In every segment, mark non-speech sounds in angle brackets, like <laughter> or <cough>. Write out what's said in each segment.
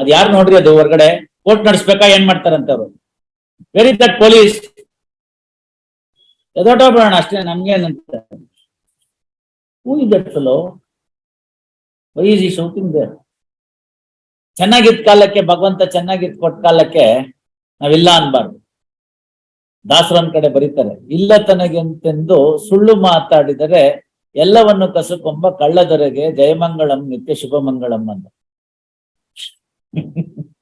ಅದ್ ಯಾರು ನೋಡ್ರಿ ಅದು ಹೊರಗಡೆ? ಕೋರ್ಟ್ ನಡೆಸ್ಬೇಕಾ? ಏನ್ ಮಾಡ್ತಾರಂತ ಅವ್ರು ವೆರಿ ದಟ್ ಪೊಲೀಸ್ ಎದೋಟೋಗ್ಬಿಡೋಣ ಅಷ್ಟೇ ನಮ್ಗೇನಂತ who is that fellow why ಚೆನ್ನಾಗಿದ್ದ ಕಾಲಕ್ಕೆ, ಭಗವಂತ ಚೆನ್ನಾಗಿದ್ ಕೊಟ್ಟ ಕಾಲಕ್ಕೆ ನಾವಿಲ್ಲ ಅನ್ಬಾರ್ದು. ದಾಸರನ್ ಕಡೆ ಬರೀತಾರೆ. ಇಲ್ಲ ತನಗೆಂತೆಂದು ಸುಳ್ಳು ಮಾತಾಡಿದರೆ ಎಲ್ಲವನ್ನು ಕಸುಕೊಂಬ ಕಳ್ಳದೊರೆಗೆ ಜಯಮಂಗಳಂ ನಿತ್ಯ ಶುಭಮಂಗಳಂ ಅಂತ. <laughs>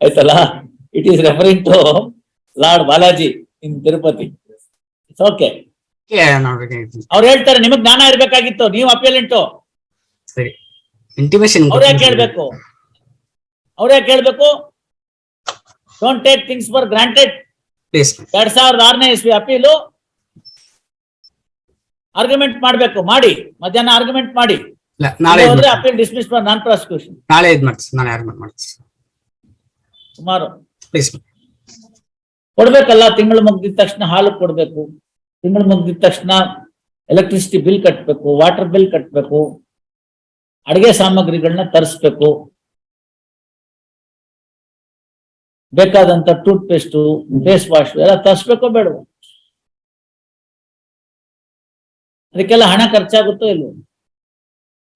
ಆಯ್ತಲ್ಲ? It is referring to Lord Balaji in Tirupati okay ಅವ್ರು ಹೇಳ್ತಾರೆ ನಿಮಗ್ ಜ್ಞಾನ ಇರ್ಬೇಕಾಗಿತ್ತು ನೀವು ಅಪೇಲೆಂಟು ಅವ್ರ ಇಂಟಿಮೇಶನ್ ಹೇಳ್ಬೇಕು? ಕೇಳ್ಬೇಕು ಯಾಕೆ ಹೇಳ್ಬೇಕು? Don't take things for granted ಎರಡ್ ಸಾವಿರದ ಆರನೇ ಇಸ್ವಿ ಅಪೀಲು. ಆರ್ಗ್ಯುಮೆಂಟ್ ಮಾಡ್ಬೇಕು ಮಾಡಿ. ಮಧ್ಯಾಹ್ನ ಆರ್ಗ್ಯುಮೆಂಟ್ ಮಾಡಿ. ಇಲ್ಲ ನಾಳೆ ಇದ್ ಮಾಡ್ತೀನಿ. Appeal dismiss for non prosecution ನಾಳೆ ಇದ್ ಮಾಡ್ತೀನಿ ನಾಳೆ ಯಾರು ಮಾಡ್ತೀನಿ ಸುಮಾರು. ಪ್ಲೀಸ್ ಕೊಡ್ಬೇಕಲ್ಲ ತಿಂಗಳು ಮುಗ್ದಿದ ತಕ್ಷಣ ಹಾಲು ಕೊಡ್ಬೇಕು. ತಿಂಗಳು ಮುಗ್ದಿದ ತಕ್ಷಣ ಎಲೆಕ್ಟ್ರಿಸಿಟಿ ಬಿಲ್ ಕಟ್ಟಬೇಕು ವಾಟರ್ ಬಿಲ್ ಕಟ್ಟಬೇಕು ಅಡಿಗೆ ಸಾಮಗ್ರಿಗಳನ್ನ ತರಿಸ್ಬೇಕು. ಬೇಕಾದಂತ ಟೂತ್ ಪೇಸ್ಟು ಫೇಸ್ ವಾಶ್ ಎಲ್ಲ ತರಿಸ್ಬೇಕೋ ಬೇಡವೋ? ಅದಕ್ಕೆಲ್ಲ ಹಣ ಖರ್ಚಾಗುತ್ತೋ ಇಲ್ವೋ?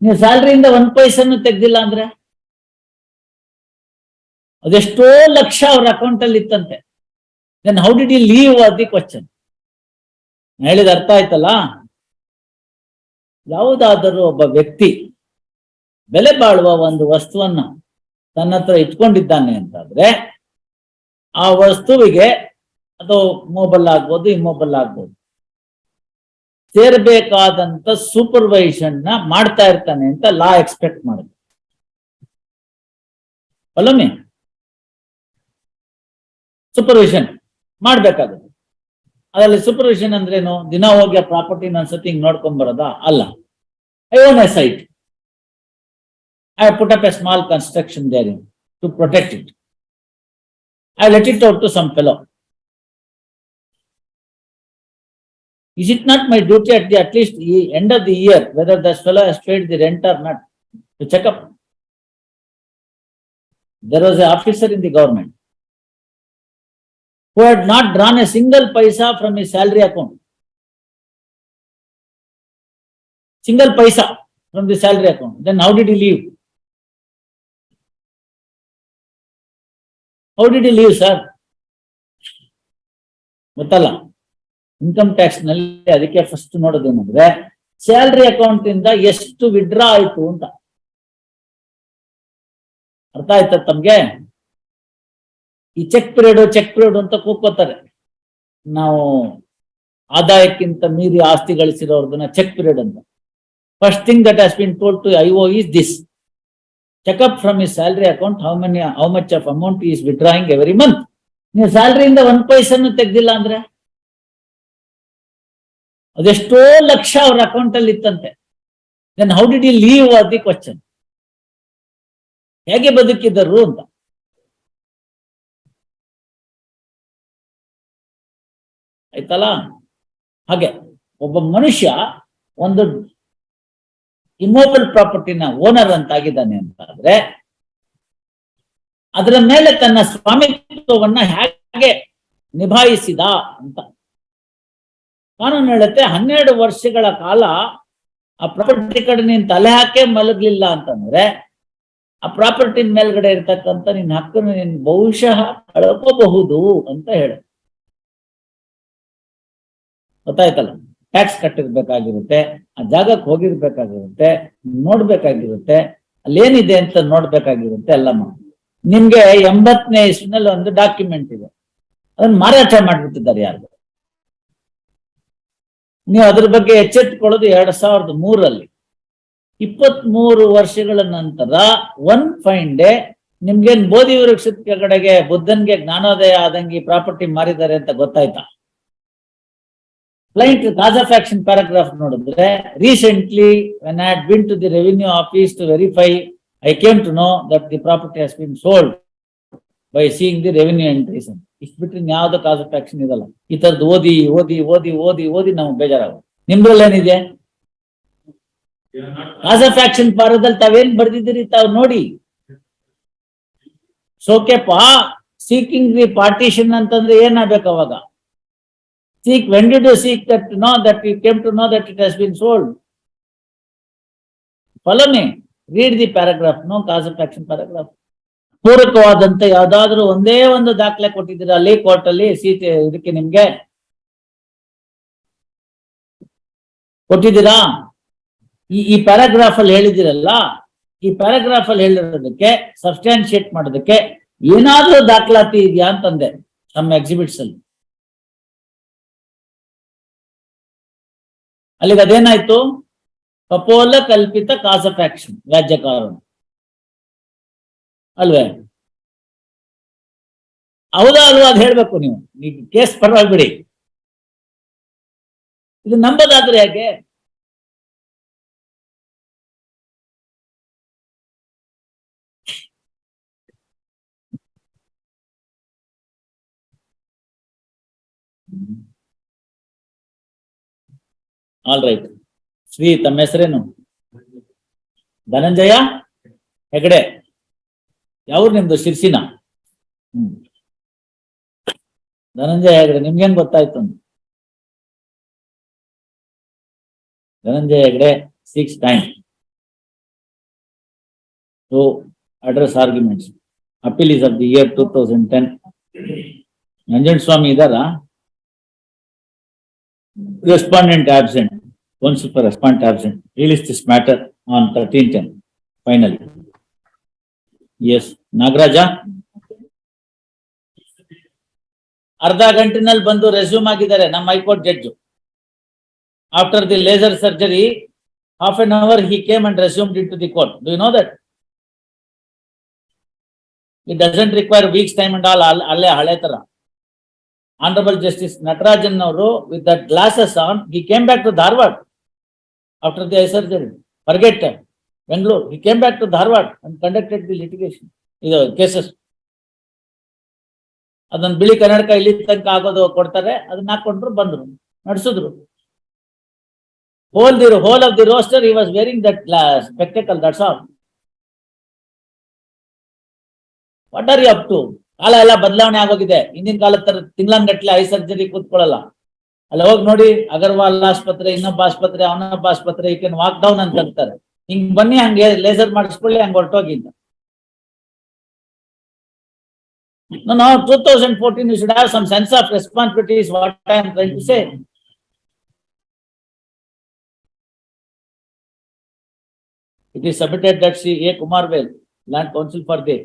ನೀವು ಸ್ಯಾಲ್ರಿಯಿಂದ ಒಂದ್ ಪೈಸನ್ನು ತೆಗ್ದಿಲ್ಲ ಅಂದ್ರೆ? ಅದೆಷ್ಟೋ ಲಕ್ಷ ಅವ್ರ ಅಕೌಂಟ್ ಅಲ್ಲಿ ಇತ್ತಂತೆ. Then how did you leave the question ಹೇಳಿದ ಅರ್ಥ ಆಯ್ತಲ್ಲ? ಯಾವುದಾದರೂ ಒಬ್ಬ ವ್ಯಕ್ತಿ ಬೆಲೆ ಬಾಳುವ ಒಂದು ವಸ್ತುವನ್ನ ತನ್ನ ಹತ್ರ ಇಟ್ಕೊಂಡಿದ್ದಾನೆ ಅಂತಾದ್ರೆ, ಆ ವಸ್ತುವಿಗೆ ಅದು ಮೊಬೈಲ್ ಆಗ್ಬೋದು ಇಮ್ಮೊಬೈಲ್ ಆಗ್ಬೋದು. ಸೇರ್ಬೇಕಾದಂತ ಸೂಪರ್ವೈಷನ್ನ ಮಾಡ್ತಾ ಇರ್ತಾನೆ ಅಂತ ಲಾ ಎಕ್ಸ್ಪೆಕ್ಟ್ ಮಾಡುದು ಅಲ್ಲೊಮ್ಮೆ? ಸೂಪರ್ವಿಷನ್ ಮಾಡ್ಬೇಕಾಗುತ್ತೆ. ಅದರಲ್ಲಿ ಸೂಪರ್ವಿಷನ್ ಅಂದ್ರೇನು? ದಿನ ಹೋಗಿ ಆ ಪ್ರಾಪರ್ಟಿ ಒಂದ್ಸತಿ ಹಿಂಗ್ ನೋಡ್ಕೊಂಡ್ ಬರೋದಾ? ಅಲ್ಲ. I own a site I put up a small construction there to protect it I let it out to some fellow Is it not my duty at the at least the end of the year, whether this fellow has paid the rent or not, to check up? There was an officer in the government who had not drawn a single paisa from his salary account. Single paisa from the salary account. Then how did he leave? How did he leave, sir? ಗೊತ್ತಲ್ಲ income ಟ್ಯಾಕ್ಸ್ನಲ್ಲಿ ಅದಕ್ಕೆ first ನೋಡೋದೇನಂದ್ರೆ salary account ಇಂದ ಎಷ್ಟು withdraw ಆಯ್ತು ಅಂತ. ಅರ್ಥ ಆಯ್ತಾ ತಮ್ಗೆ? ಈ ಚೆಕ್ ಪಿರಿಯಡ್ ಚೆಕ್ ಪಿರಿಯಡ್ ಅಂತ ಕೂಕೋತಾರೆ ನಾವು ಆದಾಯಕ್ಕಿಂತ ಮೀರಿ ಆಸ್ತಿ ಗಳಿಸಿರೋರ್ದನ್ನ ಚೆಕ್ ಪಿರಿಯಡ್ ಅಂತ. First thing that has been told to I O is this checkup from his salary account how many how much of amount is withdrawing every month ನೀವು ಸ್ಯಾಲ್ರಿಯಿಂದ ಒಂದ್ ಪೈಸನ್ನು ತೆಗ್ದಿಲ್ಲ ಅಂದ್ರೆ? ಅದೆಷ್ಟೋ ಲಕ್ಷ ಅವ್ರ ಅಕೌಂಟ್ ಅಲ್ಲಿ ಇತ್ತಂತೆ. Then how did you leave the question ಹೇಗೆ ಬದುಕಿದ್ದರು ಅಂತ. ಆಯ್ತಲ್ಲ? ಹಾಗೆ, ಒಬ್ಬ ಮನುಷ್ಯ ಒಂದು ಇಮೋಬಲ್ ಪ್ರಾಪರ್ಟಿನ ಓನರ್ ಅಂತಾಗಿದ್ದಾನೆ ಅಂತ ಆದ್ರೆ, ಅದರ ಮೇಲೆ ತನ್ನ ಸ್ವಾಮಿತ್ವವನ್ನ ಹೇಗೆ ನಿಭಾಯಿಸಿದ ಅಂತ. ಕಾನೂನು ಹೇಳುತ್ತೆ, ಹನ್ನೆರಡು ವರ್ಷಗಳ ಕಾಲ ಆ ಪ್ರಾಪರ್ಟಿ ಕಡೆ ನೀನ್ ತಲೆ ಹಾಕೇ ಮಲಗ್ಲಿಲ್ಲ ಅಂತಂದ್ರೆ, ಆ ಪ್ರಾಪರ್ಟಿ ಮೇಲ್ಗಡೆ ಇರ್ತಕ್ಕಂಥ ನಿನ್ನ ಹಕ್ಕನ್ನು ನೀನ್ ಬಹುಶಃ ಕಳ್ಕೋಬಹುದು ಅಂತ ಹೇಳ ಗೊತ್ತಾಯ್ತಲ್ಲ? ಟ್ಯಾಕ್ಸ್ ಕಟ್ಟಿರ್ಬೇಕಾಗಿರುತ್ತೆ, ಆ ಜಾಗಕ್ಕೆ ಹೋಗಿರ್ಬೇಕಾಗಿರುತ್ತೆ, ನೋಡ್ಬೇಕಾಗಿರುತ್ತೆ, ಅಲ್ಲೇನಿದೆ ಅಂತ ನೋಡ್ಬೇಕಾಗಿರುತ್ತೆ ಎಲ್ಲ ಮಾಡಿ. ನಿಮ್ಗೆ ಎಂಬತ್ತನೇ ಇಸ್ವಿನಲ್ಲಿ ಒಂದು ಡಾಕ್ಯುಮೆಂಟ್ ಇದೆ. ಅದನ್ನ ಮಾರಾಟ ಮಾಡ್ಬಿಟ್ಟಿದ್ದಾರೆ ಯಾರು? ನೀವು ಅದ್ರ ಬಗ್ಗೆ ಎಚ್ಚೆತ್ತುಕೊಳ್ಳೋದು ಎರಡ್ ಸಾವಿರದ ಮೂರಲ್ಲಿ ಇಪ್ಪತ್ತ್ ಮೂರು ವರ್ಷಗಳ ನಂತರ ಒನ್ ಫೈನ್ ಡೇ ನಿಮ್ಗೇನ್ ಬೋಧಿ ವೃಕ್ಷದ ಕಡೆಗೆ ಬುದ್ಧನ್ಗೆ ಜ್ಞಾನೋದಯ ಆದಂಗೆ ಪ್ರಾಪರ್ಟಿ ಮಾರಿದ್ದಾರೆ ಅಂತ ಗೊತ್ತಾಯ್ತಾ? Client cause of action paragraph ನೋಡಿದ್ರೆ recently when I been to the revenue office to verify I came to know that the property has been sold by seeing the revenue entries ಅಂತ. ಇಷ್ಟು ಬಿಟ್ರೆ ಯಾವ್ದು ಕಾಸ್ of action ಇದಲ್ಲ ಈ ತರದ್ದು ಓದಿ ಓದಿ ಓದಿ ಓದಿ ಓದಿ ನಾವು ಬೇಜಾರಾಗ ನಿಮ್ದ್ರಲ್ಲಿ ಏನಿದೆ? ಕಾಸ್ ಆಫ್ ಆಕ್ಷನ್ ಪಾರದಲ್ಲಿ ತಾವೇನ್ ಬರ್ದಿದ್ದೀರಿ ತಾವ್ ನೋಡಿ. ಸೋಕೆಪ್ಪ ಸೀಕಿಂಗ್ ದಿ ಪಾರ್ಟಿಷನ್ ಅಂತಂದ್ರೆ ಏನಾಗಬೇಕು ಅವಾಗ? Seek when did you seek that no that you came to know that it has been sold follow me read the paragraph no cause of action paragraph ಪೂರಕವಾದಂತ ಯಾವ್ದಾದ್ರು ಒಂದೇ ಒಂದು ದಾಖಲೆ ಕೊಟ್ಟಿದ್ದೀರಾ ಅಲ್ಲಿ ಕೋರ್ಟ್ ಅಲ್ಲಿ ಇದಕ್ಕೆ ನಿಮ್ಗೆ? ಕೊಟ್ಟಿದ್ದೀರಾ? ಈ ಈ ಪ್ಯಾರಾಗ್ರಾಫ್ ಅಲ್ಲಿ ಹೇಳಿದಿರಲ್ಲ ಈ ಪ್ಯಾರಾಗ್ರಾಫ್ ಅಲ್ಲಿ ಹೇಳಿರೋದಕ್ಕೆ ಸಬ್ಸ್ಟ್ಯಾನ್ಶಿಯೇಟ್ ಮಾಡೋದಕ್ಕೆ ಏನಾದ್ರೂ ದಾಖಲಾತಿ ಇದೆಯಾ ಅಂತಂದೆ ನಮ್ಮ ಎಕ್ಸಿಬಿಟ್ಸ್ ಅಲ್ಲಿ. ಅಲ್ಲಿಗೆ ಅದೇನಾಯ್ತು? ಕಪೋಲ ಕಲ್ಪಿತ ಕಾಸ್ ಆಫ್ ಆಕ್ಷನ್ ವ್ಯಾಜ್ಯ ಕಾರಣ ಅಲ್ವೇ? ಹೌದಾ ಅಲ್ವಾ ಅದು ಹೇಳ್ಬೇಕು ನೀವು. ನೀವು ಕೇಸ್ ಪರವಾಗಿಬಿಡಿ ಇದು ನಂಬದಾದ್ರೆ ಯಾಕೆ? ಆಲ್ ರೈಟ್ ಶ್ರೀ ತಮ್ಮ ಹೆಸರೇನು? ಧನಂಜಯ ಹೆಗಡೆ. ಯಾವ್ರು ನಿಮ್ದು? ಶಿರ್ಸಿನ? ಹ್ಮ್. ಧನಂಜಯ ಹೆಗಡೆ, ನಿಮ್ಗೇನ್ ಗೊತ್ತಾಯ್ತು? ಅಂತ? Dhananjaya Hegde six time to address arguments appeal is of the year two thousand ten Nanjan Swamy ಇದಾರಾ? Respondent absent one super respondent absent release this matter on thirteen ten finally. Yes, Nagaraja? ಅರ್ಧ ಗಂಟಿನಲ್ಲಿ ಬಂದು resume ಆಗಿದ್ದಾರೆ ನಮ್ಮ high court judge after the laser surgery half an hour he came and resume into the court do you know that it doesn't require weeks time and all ಅಲ್ಲೇ ಹಳೆ ತರ. Honourable justice Natarajan ಅವರು with the glasses on he came back to Dharwad after the surgery surgery. Forget Bangalore. He came back to Dharwad and conducted the litigation, ಇದು cases. ಅದನ್ನ ಬಿಳಿ ಕನ್ನಡಕ ಇಲ್ಲಿ ತನಕ ಆಗೋದು ಕೊಡ್ತಾರೆ ಅದನ್ನ ಹಾಕೊಂಡ್ರು ಬಂದ್ರು ನಡೆಸಿದ್ರು whole the whole of the roster he was wearing that spectacle that's all. What are you up to ಕಾಲ ಎಲ್ಲ ಬದಲಾವಣೆ ಆಗೋಗಿದೆ ಹಿಂದಿನ ಕಾಲದ ತರ ತಿಂಗಳಂಗಟ್ಲೆ ಐ ಸರ್ಜರಿ ಕೂತ್ಕೊಳ್ಳಲ್ಲ ಅಲ್ಲಿ ಹೋಗಿ ನೋಡಿ ಅಗರ್ವಾಲ್ ಆಸ್ಪತ್ರೆ ಇನ್ನೊಬ್ಬ ಆಸ್ಪತ್ರೆ ಅವನೊಬ್ಬ ಆಸ್ಪತ್ರೆ ಈ ಕೆನ್ ವಾಕ್ ಡೌನ್ ಅಂತ ಅಂತಾರೆ ಹಿಂಗ್ ಬನ್ನಿ ಹಂಗೆ ಲೇಸರ್ ಮಾಡಿಸ್ಕೊಳ್ಳಿ ಹಂಗ ಹೊರಟೋಗಿ ಅಂತ No, no, two thousand fourteen, you should have some sense of responsibility is what I am trying to say. It is submitted that Sri A. Kumar Vel, land council for the